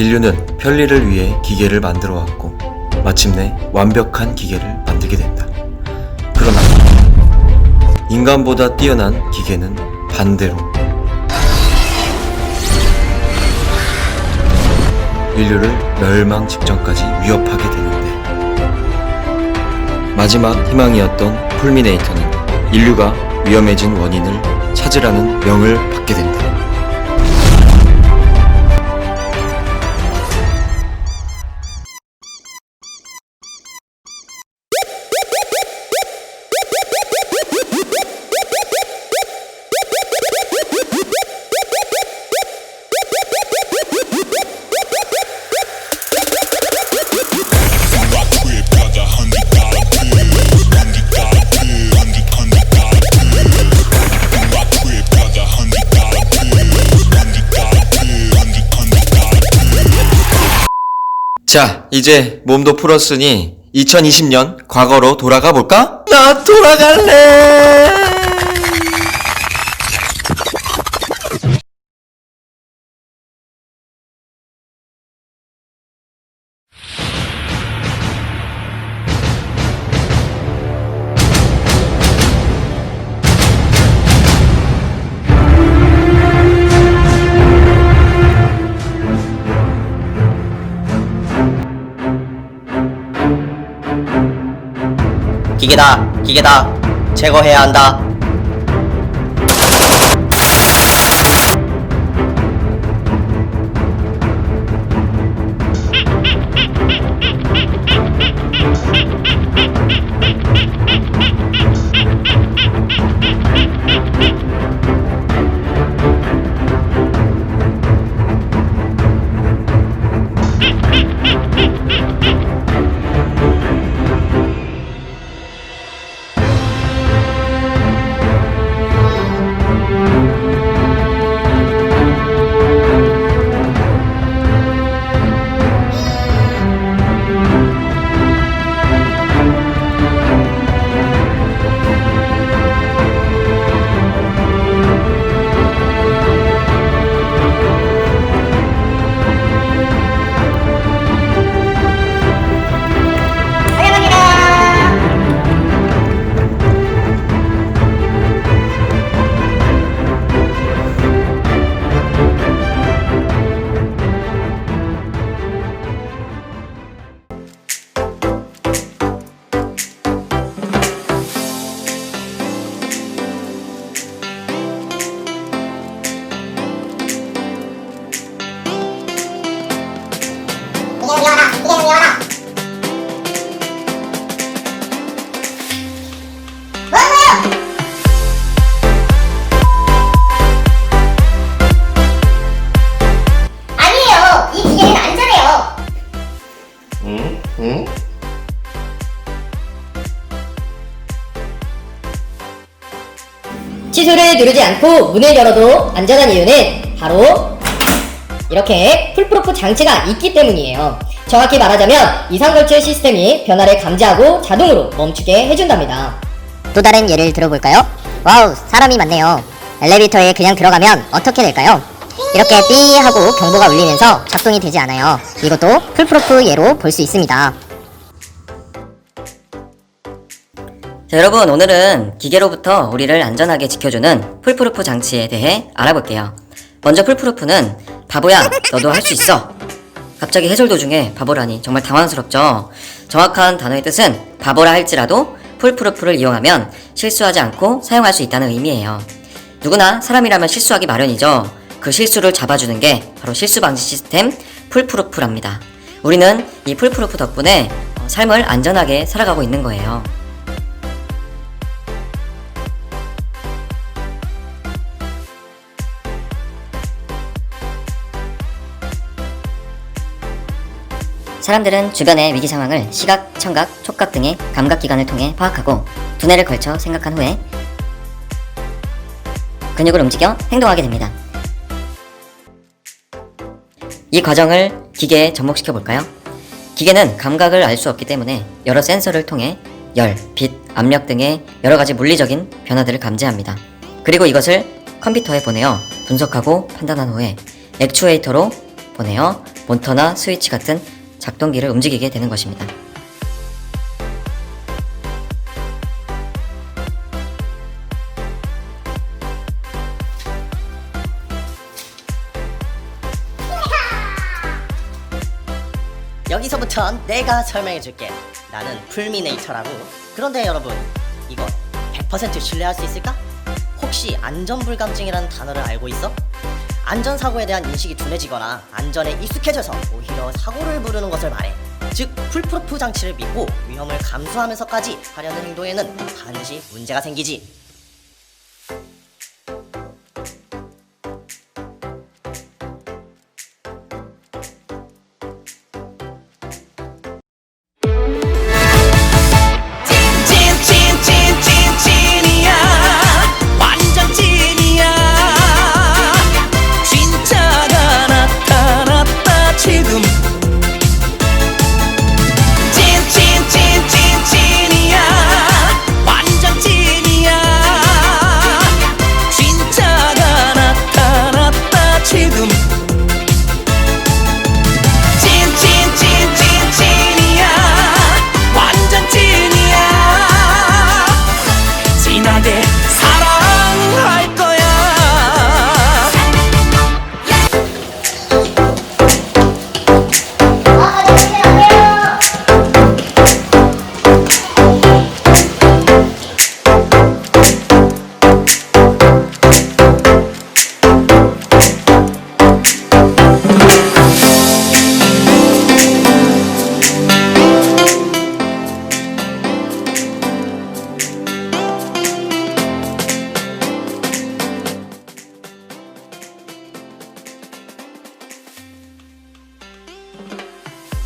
인류는 편리를 위해 기계를 만들어 왔고 마침내 완벽한 기계를 만들게 된다. 그러나 인간보다 뛰어난 기계는 반대로 인류를 멸망 직전까지 위협하게 되는데 마지막 희망이었던 풀미네이터는 인류가 위험해진 원인을 찾으라는 명을 받게 된다. 자, 이제 몸도 풀었으니 2020년 과거로 돌아가 볼까? 나 돌아갈래! 기계다, 기계다. 제거해야 한다. 누르지 않고 문을 열어도 안전한 이유는 바로 이렇게 풀프루프 장치가 있기 때문이에요. 정확히 말하자면 이상걸출 시스템이 변화를 감지하고 자동으로 멈추게 해준답니다. 또 다른 예를 들어볼까요? 와우, 사람이 많네요. 엘리베이터에 그냥 들어가면 어떻게 될까요? 이렇게 삐 하고 경보가 울리면서 작동이 되지 않아요. 이것도 풀프루프 예로 볼 수 있습니다. 자, 여러분 오늘은 기계로부터 우리를 안전하게 지켜주는 풀프루프 장치에 대해 알아볼게요. 먼저 풀프루프는 바보야 너도 할 수 있어. 갑자기 해설 도중에 바보라니 정말 당황스럽죠. 정확한 단어의 뜻은 바보라 할지라도 풀프루프를 이용하면 실수하지 않고 사용할 수 있다는 의미예요. 누구나 사람이라면 실수하기 마련이죠. 그 실수를 잡아주는 게 바로 실수 방지 시스템 풀프루프랍니다. 우리는 이 풀프루프 덕분에 어, 삶을 안전하게 살아가고 있는 거예요. 사람들은 주변의 위기 상황을 시각, 청각, 촉각 등의 감각 기관을 통해 파악하고 두뇌를 걸쳐 생각한 후에 근육을 움직여 행동하게 됩니다. 이 과정을 기계에 접목시켜 볼까요? 기계는 감각을 알 수 없기 때문에 여러 센서를 통해 열, 빛, 압력 등의 여러 가지 물리적인 변화들을 감지합니다. 그리고 이것을 컴퓨터에 보내어 분석하고 판단한 후에 액추에이터로 보내어 몬터나 스위치 같은 작동기를 움직이게 되는 것입니다. 여기서부턴 내가 설명해 줄게. 나는 풀미네이터라고. 그런데 여러분, 이거 100% 신뢰할 수 있을까? 혹시 안전불감증이라는 단어를 알고 있어? 안전사고에 대한 인식이 둔해지거나 안전에 익숙해져서 오히려 사고를 부르는 것을 말해. 즉, 풀프루프 장치를 믿고 위험을 감수하면서까지 하려는 행동에는 반드시 문제가 생기지.